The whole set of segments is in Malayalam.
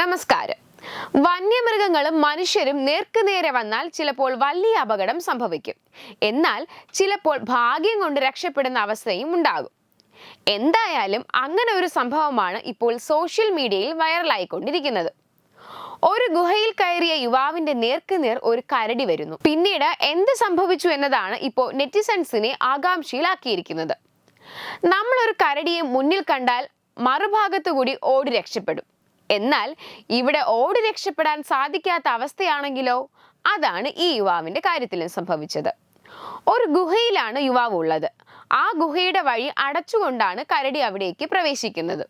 നമസ്കാരം. വന്യമൃഗങ്ങളും മനുഷ്യരും നേർക്കുനേരെ വന്നാൽ ചിലപ്പോൾ വലിയ അപകടം സംഭവിക്കും. എന്നാൽ ചിലപ്പോൾ ഭാഗ്യം കൊണ്ട് രക്ഷപ്പെടുന്ന അവസ്ഥയും ഉണ്ടാകും. എന്തായാലും അങ്ങനെ ഒരു സംഭവമാണ് ഇപ്പോൾ സോഷ്യൽ മീഡിയയിൽ വൈറലായിക്കൊണ്ടിരിക്കുന്നത്. ഒരു ഗുഹയിൽ കയറിയ യുവാവിന്റെ നേർക്കുനേർ ഒരു കരടി വരുന്നു. പിന്നീട് എന്ത് സംഭവിച്ചു എന്നതാണ് ഇപ്പോൾ നെറ്റിസൺസിനെ ആകാംക്ഷയിലാക്കിയിരിക്കുന്നത്. നമ്മൾ ഒരു കരടിയെ മുന്നിൽ കണ്ടാൽ മറുഭാഗത്തുകൂടി ഓടി രക്ഷപ്പെടും. എന്നാൽ ഇവിടെ ഓടി രക്ഷപ്പെടാൻ സാധിക്കാത്ത അവസ്ഥയാണെങ്കിലോ? അതാണ് ഈ യുവാവിന്റെ കാര്യത്തിലും സംഭവിച്ചത്. ഒരു ഗുഹയിലാണ് യുവാവ് ഉള്ളത്. ആ ഗുഹയുടെ വഴി അടച്ചുകൊണ്ടാണ് കരടി അവിടേക്ക് പ്രവേശിക്കുന്നത്.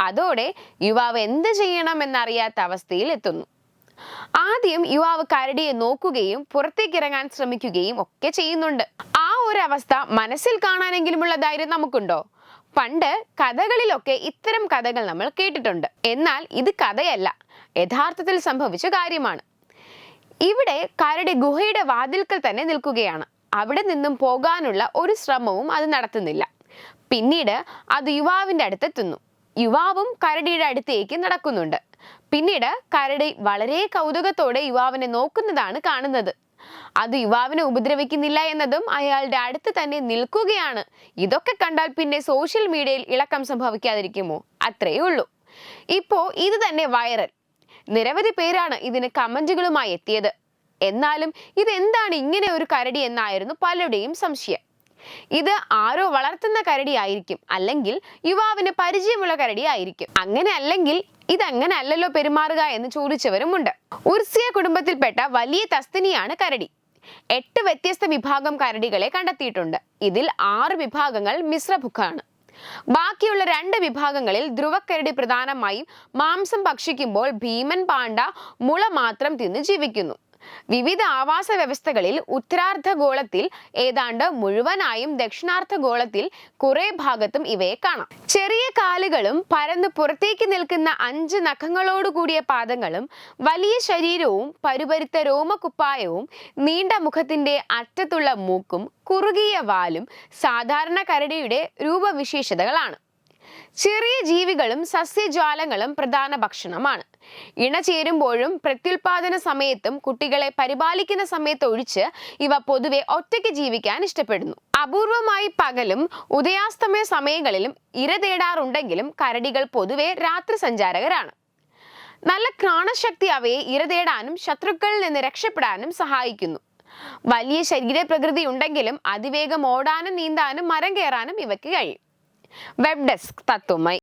അതോടെ യുവാവ് എന്ത് ചെയ്യണമെന്നറിയാത്ത അവസ്ഥയിൽ എത്തുന്നു. ആദ്യം യുവാവ് കരടിയെ നോക്കുകയും പുറത്തേക്ക് ഇറങ്ങാൻ ശ്രമിക്കുകയും ഒക്കെ ചെയ്യുന്നുണ്ട്. ആ ഒരവസ്ഥ മനസ്സിൽ കാണാനെങ്കിലുമുള്ള ധൈര്യം നമുക്കുണ്ടോ? പണ്ട് കഥകളിലൊക്കെ ഇത്തരം കഥകൾ നമ്മൾ കേട്ടിട്ടുണ്ട്. എന്നാൽ ഇത് കഥയല്ല. യഥാർത്ഥത്തിൽ സംഭവിച്ച കാര്യമാണ്. ഇവിടെ കരടി ഗുഹയുടെ വാതിൽക്കൽ തന്നെ നിൽക്കുകയാണ്. അവിടെ നിന്നും പോകാനുള്ള ഒരു ശ്രമവും അത് നടത്തുന്നില്ല. പിന്നീട് അത് യുവാവിന്റെ അടുത്തെത്തുന്നു. യുവാവും കരടിയുടെ അടുത്തേക്ക് നടക്കുന്നുണ്ട്. പിന്നീട് കരടി വളരെ കൗതുകത്തോടെ യുവാവിനെ നോക്കുന്നതാണ് കാണുന്നത്. അത് യുവാവിനെ ഉപദ്രവിക്കുന്നില്ല എന്നതും അയാളുടെ അടുത്ത് തന്നെ നിൽക്കുകയാണ്. ഇതൊക്കെ കണ്ടാൽ പിന്നെ സോഷ്യൽ മീഡിയയിൽ ഇളക്കം സംഭവിക്കാതിരിക്കുമോ? അത്രയേ ഉള്ളൂ. ഇപ്പോ ഇത് തന്നെ വൈറൽ നിരവധി പേരാണ് ഇതിന് കമന്റുകളുമായി എത്തിയത്. എന്നാലും ഇതെന്താണ് ഇങ്ങനെ ഒരു കരടി എന്നായിരുന്നു പലരുടെയും സംശയം. ഇത് ആരോ വളർത്തുന്ന കരടി ആയിരിക്കും. അല്ലെങ്കിൽ യുവാവിന് പരിചയമുള്ള കരടി ആയിരിക്കും. അങ്ങനെ അല്ലെങ്കിൽ ഇതങ്ങനെ അല്ലല്ലോ പെരുമാറുക എന്ന് ചോദിച്ചവരുമുണ്ട്. ഉർസിയ കുടുംബത്തിൽപ്പെട്ട വലിയ തസ്തിനിയാണ് കരടി. എട്ട് വ്യത്യസ്ത വിഭാഗം കരടികളെ കണ്ടെത്തിയിട്ടുണ്ട്. ഇതിൽ ആറ് വിഭാഗങ്ങൾ മിശ്രഭുക്കാണ്. ബാക്കിയുള്ള രണ്ട് വിഭാഗങ്ങളിൽ ധ്രുവക്കരടി പ്രധാനമായും മാംസം ഭക്ഷിക്കുമ്പോൾ ഭീമൻ പാണ്ട മുള മാത്രം തിന്ന് ജീവിക്കുന്നു. വിവിധ ആവാസ വ്യവസ്ഥകളിൽ ഉത്തരാർദ്ധഗോളത്തിൽ ഏതാണ്ട് മുഴുവനായും ദക്ഷിണാർദ്ധഗോളത്തിൽ കുറെ ഭാഗത്തും ഇവയെ കാണാം. ചെറിയ കാലുകളും പരന്ന് പുറത്തേക്ക് നിൽക്കുന്ന അഞ്ച് നഖങ്ങളോടുകൂടിയ പാദങ്ങളും വലിയ ശരീരവും പരുപരുത്ത രോമകുപ്പായവും നീണ്ട മുഖത്തിന്റെ അറ്റത്തുള്ള മൂക്കും കുറുകിയ വാലും സാധാരണ കരടിയുടെ രൂപവിശേഷതകളാണ്. ചെറിയ ജീവികളും സസ്യജാലങ്ങളും പ്രധാന ഭക്ഷണമാണ്. ഇണ ചേരുമ്പോഴും പ്രത്യുൽപാദന സമയത്തും കുട്ടികളെ പരിപാലിക്കുന്ന സമയത്ത് ഒഴിച്ച് ഇവ പൊതുവെ ഒറ്റയ്ക്ക് ജീവിക്കാൻ ഇഷ്ടപ്പെടുന്നു. അപൂർവമായി പകലും ഉദയാസ്തമയ സമയങ്ങളിലും ഇര തേടാറുണ്ടെങ്കിലും കരടികൾ പൊതുവെ രാത്രി സഞ്ചാരകരാണ്. നല്ല ഘ്രാണശക്തി അവയെ ഇര തേടാനും ശത്രുക്കളിൽ നിന്ന് രക്ഷപ്പെടാനും സഹായിക്കുന്നു. വലിയ ശരീരപ്രകൃതി ഉണ്ടെങ്കിലും അതിവേഗം ഓടാനും നീന്താനും മരം കയറാനും ഇവയ്ക്ക് കഴിയും. Web desk தத்துமை